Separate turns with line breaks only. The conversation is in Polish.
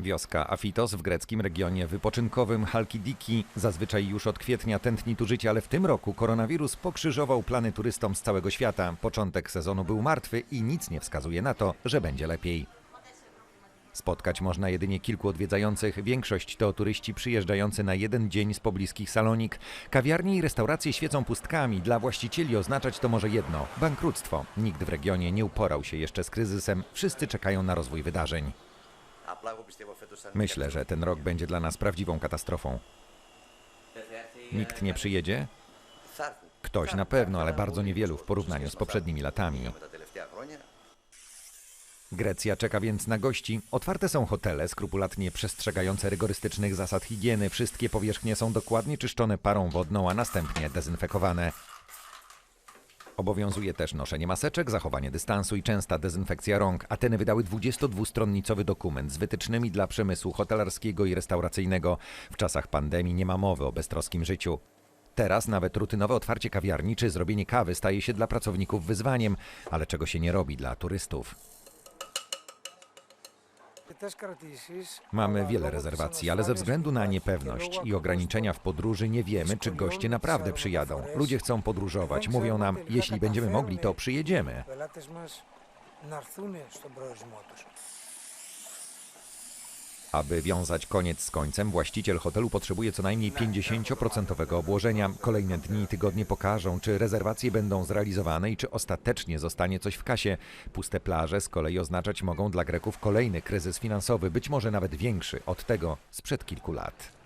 Wioska Afitos w greckim regionie wypoczynkowym Halkidiki zazwyczaj już od kwietnia tętni tu życie, ale w tym roku koronawirus pokrzyżował plany turystom z całego świata. Początek sezonu był martwy i nic nie wskazuje na to, że będzie lepiej. Spotkać można jedynie kilku odwiedzających. Większość to turyści przyjeżdżający na jeden dzień z pobliskich salonik. Kawiarnie i restauracje świecą pustkami. Dla właścicieli oznaczać to może jedno bankructwo. Nikt w regionie nie uporał się jeszcze z kryzysem. Wszyscy czekają na rozwój wydarzeń. Myślę, że ten rok będzie dla nas prawdziwą katastrofą. Nikt nie przyjedzie? Ktoś na pewno, ale bardzo niewielu w porównaniu z poprzednimi latami. Grecja czeka więc na gości. Otwarte są hotele, skrupulatnie przestrzegające rygorystycznych zasad higieny. Wszystkie powierzchnie są dokładnie czyszczone parą wodną, a następnie dezynfekowane. Obowiązuje też noszenie maseczek, zachowanie dystansu i częsta dezynfekcja rąk. Ateny wydały 22-stronnicowy dokument z wytycznymi dla przemysłu hotelarskiego i restauracyjnego. W czasach pandemii nie ma mowy o beztroskim życiu. Teraz nawet rutynowe otwarcie kawiarni czy zrobienie kawy staje się dla pracowników wyzwaniem, ale czego się nie robi dla turystów. Mamy wiele rezerwacji, ale ze względu na niepewność i ograniczenia w podróży nie wiemy, czy goście naprawdę przyjadą. Ludzie chcą podróżować, mówią nam, jeśli będziemy mogli, to przyjedziemy. Aby wiązać koniec z końcem, właściciel hotelu potrzebuje co najmniej 50% obłożenia. Kolejne dni i tygodnie pokażą, czy rezerwacje będą zrealizowane i czy ostatecznie zostanie coś w kasie. Puste plaże z kolei oznaczać mogą dla Greków kolejny kryzys finansowy, być może nawet większy od tego sprzed kilku lat.